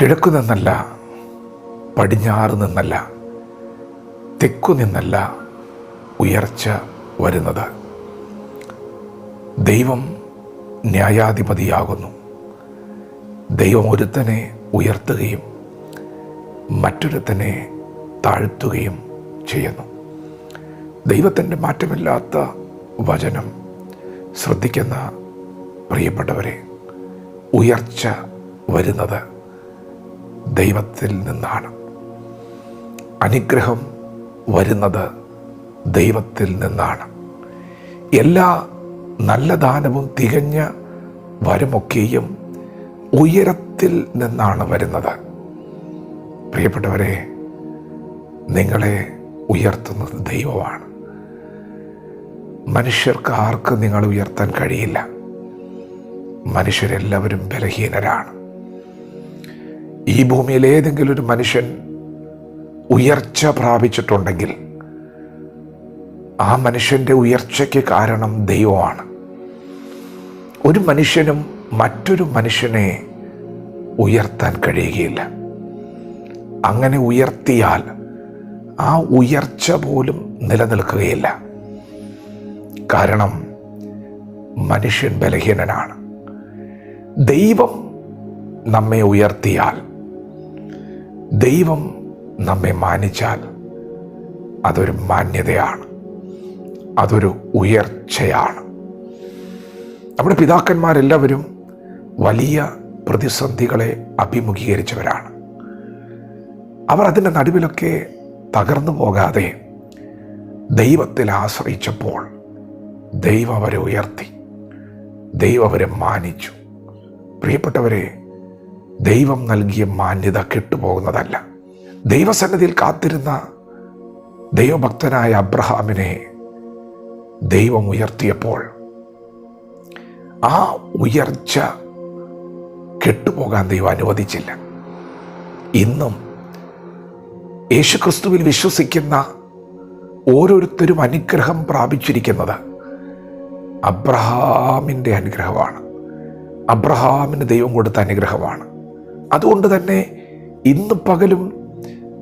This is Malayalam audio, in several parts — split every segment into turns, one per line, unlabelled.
കിഴക്കു നിന്നല്ല പടിഞ്ഞാറ് നിന്നല്ല തെക്കു നിന്നല്ല ഉയർച്ച വരുന്നത്. ദൈവം ന്യായാധിപതിയാകുന്നു. ദൈവം ഒരുത്തനെ ഉയർത്തുകയും മറ്റൊരുത്തനെ താഴ്ത്തുകയും ചെയ്യുന്നു. ദൈവത്തിന്റെ മാറ്റമില്ലാത്ത വചനം ശ്രദ്ധിക്കുന്ന പ്രിയപ്പെട്ടവരെ ഉയർച്ച വരുന്നത് ദൈവത്തിൽ നിന്നാണ്. അനുഗ്രഹം വരുന്നത് ദൈവത്തിൽ നിന്നാണ്. എല്ലാ നല്ല ദാനവും തികഞ്ഞ വരമൊക്കെയും ഉയരത്തിൽ നിന്നാണ് വരുന്നത്. പ്രിയപ്പെട്ടവരെ നിങ്ങളെ ഉയർത്തുന്നത് ദൈവമാണ്. മനുഷ്യർക്ക് ആർക്കും നിങ്ങളെ ഉയർത്താൻ കഴിയില്ല. മനുഷ്യരെല്ലാവരും ബലഹീനരാണ്. ഈ ഭൂമിയിൽ ഏതെങ്കിലും ഒരു മനുഷ്യൻ ഉയർച്ച പ്രാപിച്ചിട്ടുണ്ടെങ്കിൽ ആ മനുഷ്യന്റെ ഉയർച്ചയ്ക്ക് കാരണം ദൈവമാണ്. ഒരു മനുഷ്യനും മറ്റൊരു മനുഷ്യനെ ഉയർത്താൻ കഴിയുകയില്ല. അങ്ങനെ ഉയർത്തിയാൽ ആ ഉയർച്ച പോലും നിലനിൽക്കുകയില്ല. കാരണം മനുഷ്യൻ ബലഹീനനാണ്. ദൈവം നമ്മെ ഉയർത്തിയാൽ ദൈവം നമ്മെ മാനിച്ചാൽ അതൊരു മാന്യതയാണ്. അതൊരു ഉയർച്ചയാണ്. നമ്മുടെ പിതാക്കന്മാരെല്ലാവരും വലിയ പ്രതിസന്ധികളെ അഭിമുഖീകരിച്ചവരാണ്. അവർ അതിന്റെ നടുവിലൊക്കെ തകർന്നു പോകാതെ ദൈവത്തിൽ ആശ്രയിച്ചപ്പോൾ ദൈവം അവരെ ഉയർത്തി ദൈവം അവരെ മാനിച്ചു. പ്രിയപ്പെട്ടവരെ ദൈവം നൽകിയ മാന്യത കെട്ടുപോകുന്നതല്ല. ദൈവസന്നിധിയിൽ കാത്തിരുന്ന ദൈവഭക്തനായ അബ്രഹാമിനെ ദൈവം ഉയർത്തിയപ്പോൾ ആ ഉയർച്ച കെട്ടുപോകാൻ ദൈവം അനുവദിച്ചില്ല. ഇന്നും യേശുക്രിസ്തുവിൽ വിശ്വസിക്കുന്ന ഓരോരുത്തരും അനുഗ്രഹം പ്രാപിച്ചിരിക്കുന്നത് അബ്രഹാമിന്റെ അനുഗ്രഹമാണ്. അബ്രഹാമിന് ദൈവം കൊടുത്ത അനുഗ്രഹമാണ്. അതുകൊണ്ട് തന്നെ ഇന്ന് പകലും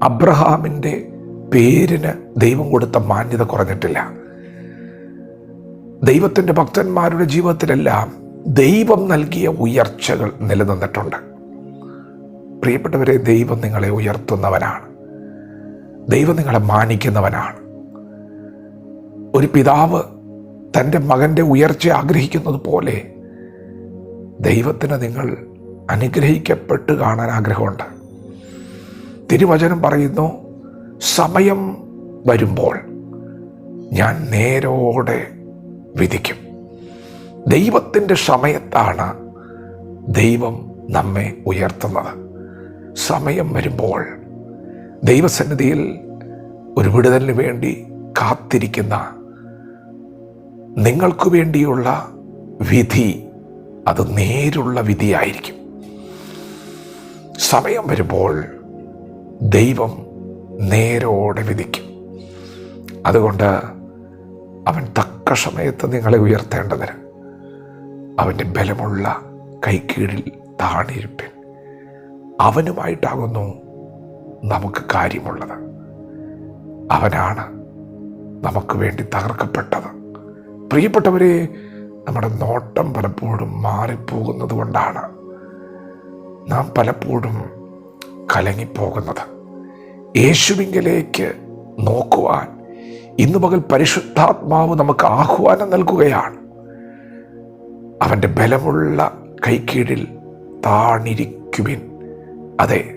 അബ്രഹാമിന്റെ പേരിന് ദൈവം കൊടുത്ത മാന്യത കുറഞ്ഞിട്ടില്ല. ദൈവത്തിന്റെ ഭക്തന്മാരുടെ ജീവിതത്തിലെല്ലാം ദൈവം നൽകിയ ഉയർച്ചകൾ നിലനിന്നിട്ടുണ്ട്. പ്രിയപ്പെട്ടവരെ ദൈവം നിങ്ങളെ ഉയർത്തുന്നവനാണ്. ദൈവം നിങ്ങളെ മാനിക്കുന്നവനാണ്. ഒരു പിതാവ് തന്റെ മകന്റെ ഉയർച്ച ആഗ്രഹിക്കുന്നത് പോലെ ദൈവത്തിന് നിങ്ങൾ അനുഗ്രഹിക്കപ്പെട്ട് കാണാൻ ആഗ്രഹമുണ്ട്. തിരുവചനം പറയുന്നു സമയം വരുമ്പോൾ ഞാൻ നേരോടെ വിധിക്കും. ദൈവത്തിന്റെ സമയത്താണ് ദൈവം നമ്മെ ഉയർത്തുന്നത്. സമയം വരുമ്പോൾ ദൈവസന്നിധിയിൽ ഒരു വിടുതലിന് വേണ്ടി കാത്തിരിക്കുന്ന നിങ്ങൾക്ക് വേണ്ടിയുള്ള വിധി അത് നേരുള്ള വിധിയായിരിക്കും. സമയം വരുമ്പോൾ ദൈവം നേരോടെ വിധിക്കും. അതുകൊണ്ട് അവൻ തക്ക സമയത്ത് നിങ്ങളെ ഉയർത്തേണ്ടതിന് അവന്റെ ബലമുള്ള കൈക്കീഴിൽ താണിരിപ്പൻ. അവനുമായിട്ടാകുന്നു നമുക്ക് കാര്യമുള്ളത്. അവനാണ് നമുക്ക് വേണ്ടി തകർക്കപ്പെട്ടത്. പ്രിയപ്പെട്ടവരെ നമ്മുടെ നോട്ടം പലപ്പോഴും മാറിപ്പോകുന്നത് കൊണ്ടാണ്. നാം പലപ്പോഴും കലങ്ങിപ്പോകുന്നത്. യേശുവിങ്കലേക്ക് നോക്കുവാൻ ഇന്നു പകൽ പരിശുദ്ധാത്മാവ് നമുക്ക് ആഹ്വാനം നൽകുകയാണ്. അവന്റെ ബലമുള്ള കൈക്കീഴിൽ താണിരിക്കുവിൻ. അതെ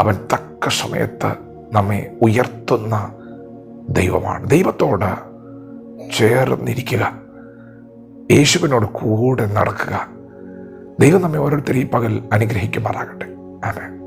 അവൻ തക്ക സമയത്ത് നമ്മെ ഉയർത്തുന്ന ദൈവമാണ്. ദൈവത്തോട് ചേർന്നിരിക്കുക. യേശുവിനോട് കൂടെ നടക്കുക. ദൈവം നമ്മെ ഓരോരുത്തരും ഈ പകൽ അനുഗ്രഹിക്കുമാറാകട്ടെ. ആമേ